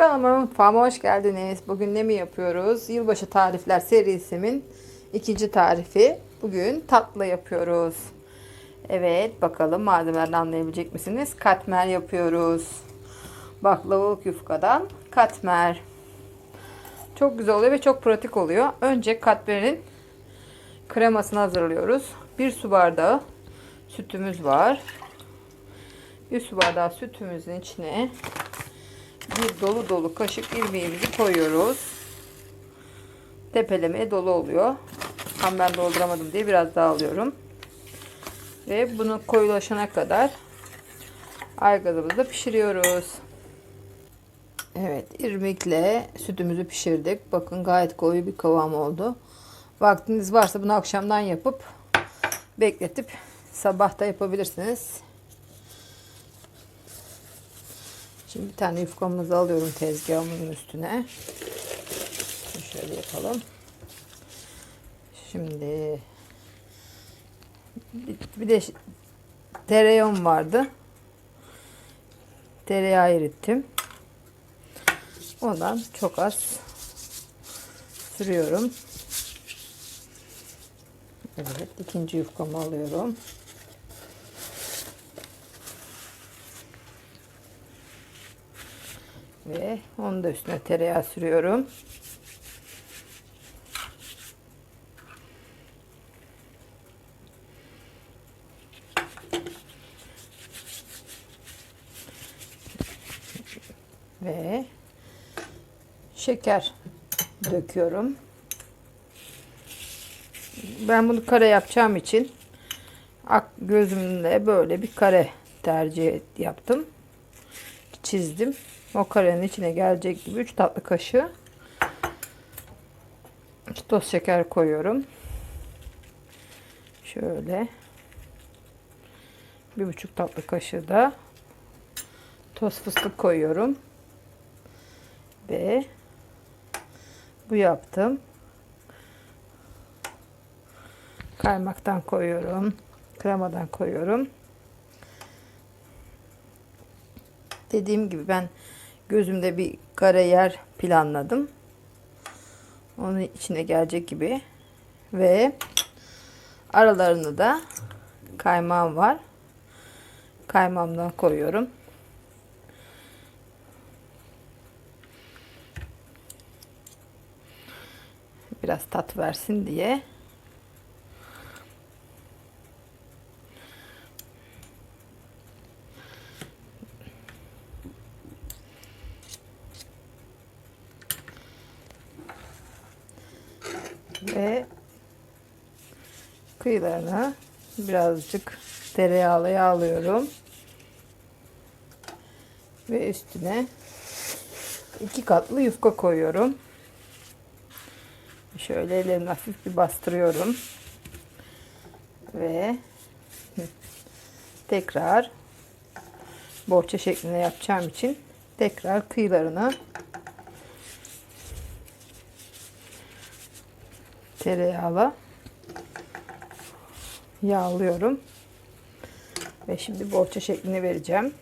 Kanalıma mutfağıma hoş geldiniz. Bugün ne mi yapıyoruz? Yılbaşı tarifler serisimin ikinci tarifi. Bugün tatlı yapıyoruz. Evet bakalım malzemelerden anlayabilecek misiniz? Katmer yapıyoruz. Baklavalık yufkadan katmer. Çok güzel oluyor ve çok pratik oluyor. Önce katmerin kremasını hazırlıyoruz. Bir su bardağı sütümüz var. Bir su bardağı sütümüzün içine bir dolu dolu kaşık irmiğimizi koyuyoruz. Tepelemeye dolu oluyor. Tam ben dolduramadım diye biraz daha alıyorum. Ve bunu koyulaşana kadar aygazımızda pişiriyoruz. Evet irmikle sütümüzü pişirdik. Bakın gayet koyu bir kıvam oldu. Vaktiniz varsa bunu akşamdan yapıp bekletip sabah da yapabilirsiniz. Şimdi bir tane yufkamızı alıyorum tezgahımın üstüne. Şöyle yapalım. Şimdi bir de tereyağım vardı. Tereyağı erittim. Ondan çok az sürüyorum. Evet, ikinci yufkamı alıyorum. Ve onu da üstüne tereyağı sürüyorum. Ve şeker döküyorum. Ben bunu kare yapacağım için ak gözümle böyle bir kare tercih yaptım. Çizdim. O karenin içine gelecek gibi 3 tatlı kaşığı toz şeker koyuyorum. Şöyle bir buçuk tatlı kaşığı da toz fıstık koyuyorum. Ve bu yaptım. Kaymaktan koyuyorum. Kremadan koyuyorum. Dediğim gibi ben gözümde bir kare yer planladım. Onun içine gelecek gibi. Ve aralarını da kaymağım var. Kaymağımdan koyuyorum. Biraz tat versin diye. Ve kıyılarına birazcık tereyağlı yağlıyorum. Ve üstüne iki katlı yufka koyuyorum. Şöyle ellerimle hafif bir bastırıyorum. Ve tekrar bohça şeklinde yapacağım için tekrar kıyılarına tereyağla yağlıyorum. Ve şimdi bohça şeklini vereceğim.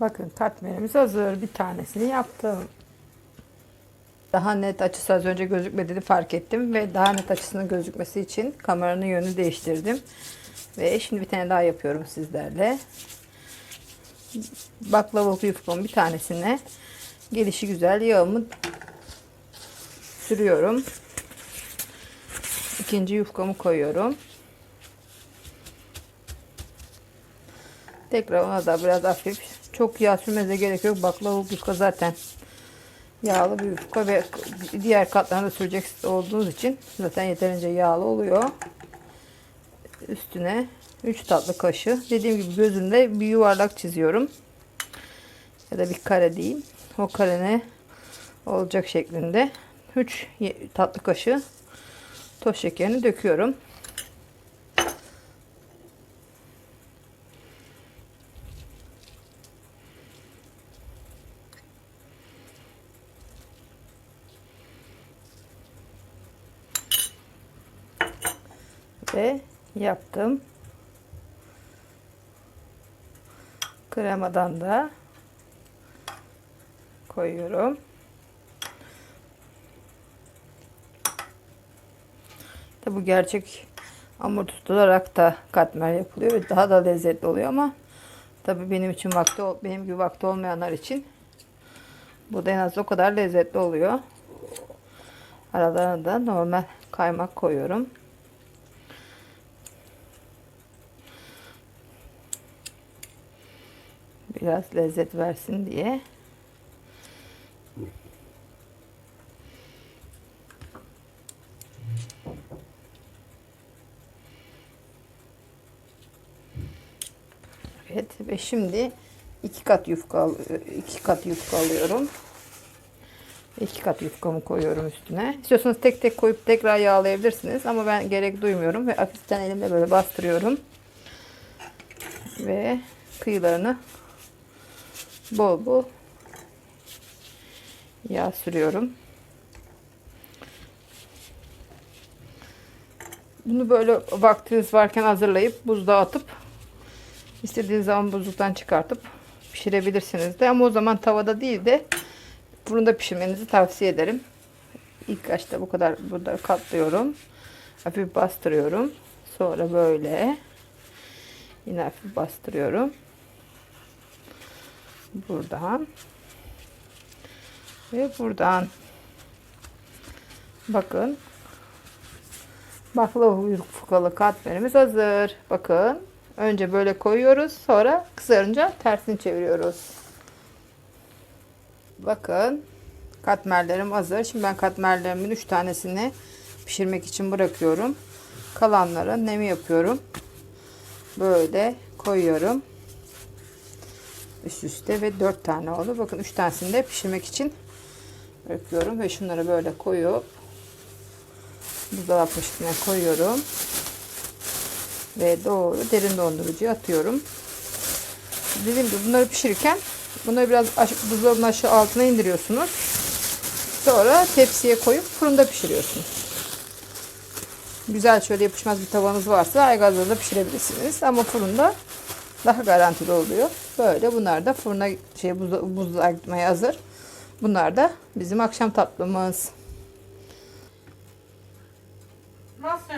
Bakın katmerimiz hazır. Bir tanesini yaptım. Daha net açısı az önce gözükmediğini fark ettim ve daha net açısının gözükmesi için kameranın yönünü değiştirdim. Ve şimdi bir tane daha yapıyorum sizlerle. Baklavalık yufkamın bir tanesine gelişi güzel yağımı sürüyorum. İkinci yufkamı koyuyorum. Tekrar ona da biraz hafif çok yağ sürmenize gerek yok. Baklavalık yufka zaten yağlı bir yufka ve diğer katlarını da sürecek olduğunuz için zaten yeterince yağlı oluyor. Üstüne 3 tatlı kaşığı. Dediğim gibi gözümde bir yuvarlak çiziyorum. Ya da bir kare diyeyim. O karene olacak şeklinde 3 tatlı kaşığı toz şekerini döküyorum. Ve yaptım. Kremadan da koyuyorum. Tabi bu gerçek hamur tutularak da katmer yapılıyor ve daha da lezzetli oluyor ama tabi benim için vakti benim gibi vakti olmayanlar için bu da en az o kadar lezzetli oluyor. Aralarına da normal kaymak koyuyorum. Biraz lezzet versin diye. Evet ve şimdi iki kat yufka iki kat yufka alıyorum. İki kat yufkamı koyuyorum üstüne. İstiyorsanız tek tek koyup tekrar yağlayabilirsiniz ama ben gerek duymuyorum ve hafiften elimle böyle bastırıyorum. Ve kıyılarını bol bol yağ sürüyorum. Bunu böyle vaktiniz varken hazırlayıp buzluğa atıp istediğiniz zaman buzluktan çıkartıp pişirebilirsiniz de ama o zaman tavada değil de fırında pişirmenizi tavsiye ederim. İlk başta bu kadar burada katlıyorum. Hafif bastırıyorum. Sonra böyle yine hafif bastırıyorum. Buradan ve buradan bakın baklava yufkalı katmerimiz hazır. Bakın önce böyle koyuyoruz sonra kızarınca tersini çeviriyoruz. Bakın katmerlerim hazır. Şimdi ben katmerlerimin 3 tanesini pişirmek için bırakıyorum. Kalanları nemi yapıyorum. Böyle koyuyorum. Üst üste ve 4 tane oldu. Bakın 3 tanesini de pişirmek için bırakıyorum ve şunları böyle koyup buzdolabı üstüne koyuyorum. Ve doğru derin dondurucuya atıyorum. Dediğim gibi bunları pişirirken bunları biraz buzdolabının aşağı altına indiriyorsunuz. Sonra tepsiye koyup fırında pişiriyorsunuz. Güzel şöyle yapışmaz bir tavanız varsa aygazda da pişirebilirsiniz. Ama fırında daha garantili oluyor. Böyle bunlar da fırına şey buzluğa, buzluğa gitmeye hazır. Bunlar da bizim akşam tatlımız. Nasıl?